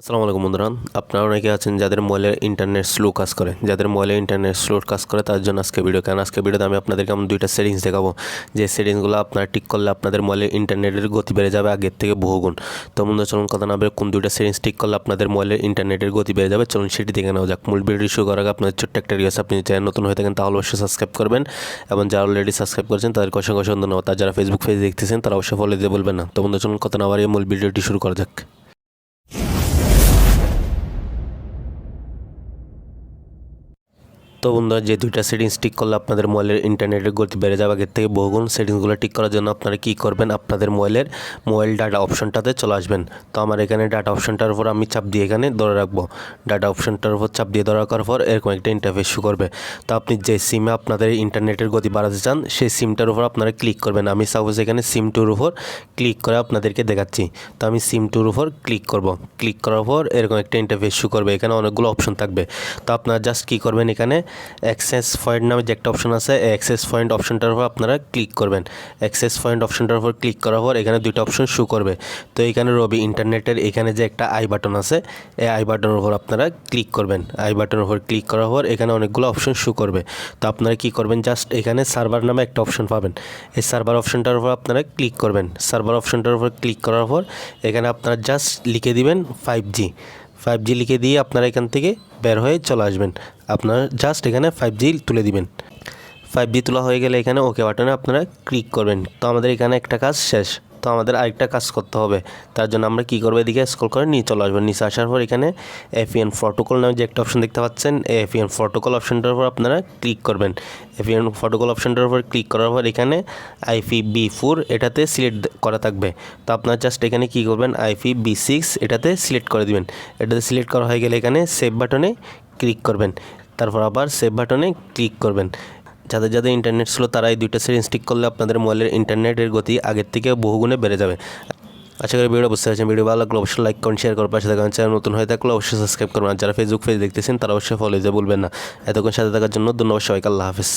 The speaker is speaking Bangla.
আসসালামু আলাইকুম বন্ধুরা। আপনারা অনেকে আছেন যাদের মোবাইলের ইন্টারনেট স্লো কাজ করে। যাদের মোবাইলে ইন্টারনেট স্লো কাজ করে, তার জন্য আজকে ভিডিও কেন আজকে ভিডিওতে আমি আপনাদেরকে আমি দুইটা সেটিংস দেখাবো। যে সেটিংসগুলো আপনারা ঠিক করলে আপনাদের মোবাইলের ইন্টারনেটের গতি বেড়ে যাবে আগের থেকে বহুগুণ। তো বন্ধু চলুন কথা না বলে কোন দুইটা সেটিংস ঠিক করলে আপনাদের মোবাইলের ইন্টারনেটের গতি বেড়ে যাবে, চলুন সেটি দেখে নেওয়া যাক। মূল ভিডিও শুরু করার আগে আপনাদের ছোট্ট একটা রিকোয়েস্ট আপনি চ্যানেল নতুন হয়ে থাকেন, তাহলে অবশ্যই সাবস্ক্রাইব করবেন। এবং যারা অলরেডি সাবস্ক্রাইব করেছেন, তাদেরকে অসংখ্য অসংখ্য ধন্যবাদ। আর যারা ফেসবুক পেজ দেখতেছেন, তারা অবশ্যই ফলো দিতে বলবেন না। তো বন্ধু চলুন কথা না বাড়িয়ে মূল ভিডিওটি শুরু করা যাক। তো বন্ধুরা, যে দুইটা সেটিংস ঠিক করলে আপনাদের মোবাইলের ইন্টারনেটের গতি বেড়ে যাবে, আগের থেকে বহুগুণ সেটিংসগুলো ঠিক করার জন্য আপনারা কী করবেন? আপনাদের মোবাইলের মোবাইল ডাটা অপশনটাতে চলে আসবেন। তো আমার এখানে ডাটা অপশনটার উপর আমি চাপ দিয়ে এখানে ধরে রাখব। ডাটা অপশনটার উপর চাপ দিয়ে ধরে রাখার পর এরকম একটা ইন্টারফেস শু করবে। তো আপনি যে সিমে আপনাদের ইন্টারনেটের গতি বাড়াতে চান, সেই সিমটার উপর আপনারা ক্লিক করবেন। আমি সাপোজ এখানে সিম টুর উপর ক্লিক করে আপনাদেরকে দেখাচ্ছি। তো আমি সিম টুর উপর ক্লিক করব। ক্লিক করার পর এরকম একটা ইন্টারফেস শু করবে। এখানে অনেকগুলো অপশন থাকবে। তো আপনারা জাস্ট কী করবেন এখানে? অ্যাক্সেস পয়েন্ট নামে যে একটা অপশন আছে অ্যাক্সেস পয়েন্ট অপশনটার উপর আপনারা ক্লিক করবেন। অ্যাক্সেস পয়েন্ট অপশনটার উপর ক্লিক করার পর এখানে দুইটা অপশন শু করবে। তো এখানে রবি ইন্টারনেটের এখানে যে একটা আই বাটন আছে, এই আই বাটনের উপর আপনারা ক্লিক করবেন। আই বাটনের উপর ক্লিক করার পর এখানে অনেকগুলো অপশন শু করবে। তো আপনারা কি করবেন? জাস্ট এখানে সার্ভার নামে একটা অপশন পাবেন। এই সার্ভার অপশনটার উপর আপনারা ক্লিক করবেন। সার্ভার অপশনটার উপর ক্লিক করার পর এখানে আপনারা জাস্ট লিখে দিবেন ফাইভ জি ফাইভ জি লিখে দিয়ে আপনারা এখান থেকে বের হয়ে চলে আসবেন। আপনারা জাস্ট এখানে ফাইভ জি তুলে দিবেন। ফাইভ জি তোলা হয়ে গেলে এখানে ওকে বাটনে আপনারা ক্লিক করবেন। তো আমাদের এখানে একটা কাজ শেষ। তো আমাদের আরেকটা কাজ করতে হবে। তার জন্য আমরা কী করব এদিকে? স্ক্রল করে নিয়ে চলে আসব। নিচে আসার পর এখানে এফিএন প্রটোকল নামে যে একটা অপশন দেখতে পাচ্ছেন এফিএন প্রটোকল অপশনটার উপর আপনারা ক্লিক করবেন। এফিএন প্রটোকল অপশনটার উপর ক্লিক করার পর এখানে আইপি বি ফোর এটাতে সিলেক্ট করা থাকবে। তো আপনার জাস্ট এখানে কী করবেন? আইপি বি সিক্স এটাতে সিলেক্ট করে দিবেন। এটাতে সিলেক্ট করা হয়ে গেলে এখানে সেভ বাটনে ক্লিক করবেন। তারপর আবার সেভ বাটনে ক্লিক করবেন। যাদের যাদের ইন্টারনেট ছিল তারা এই দুইটা সেট ইনস্টিক করলে আপনাদের মোবাইলের ইন্টারনেটের গতি আগের থেকে বহুগুণে বেড়ে যাবে। আশা করি ভিডিও বুঝতে পারছেন। ভিডিও ভালো লাগলে অবশ্যই লাইক করুন শেয়ার করার পাশে থাকার চ্যানেল নতুন হয়ে থাকলে অবশ্যই সাবস্ক্রাইব করবেন। আর যারা ফেসবুক পেজ দেখতেছেন, তারা অবশ্যই ফলো দিতে ভুলবেন না। এতক্ষণ সাথে থাকার জন্য ধন্যবাদ সবাইকে। আল্লাহ হাফিজ।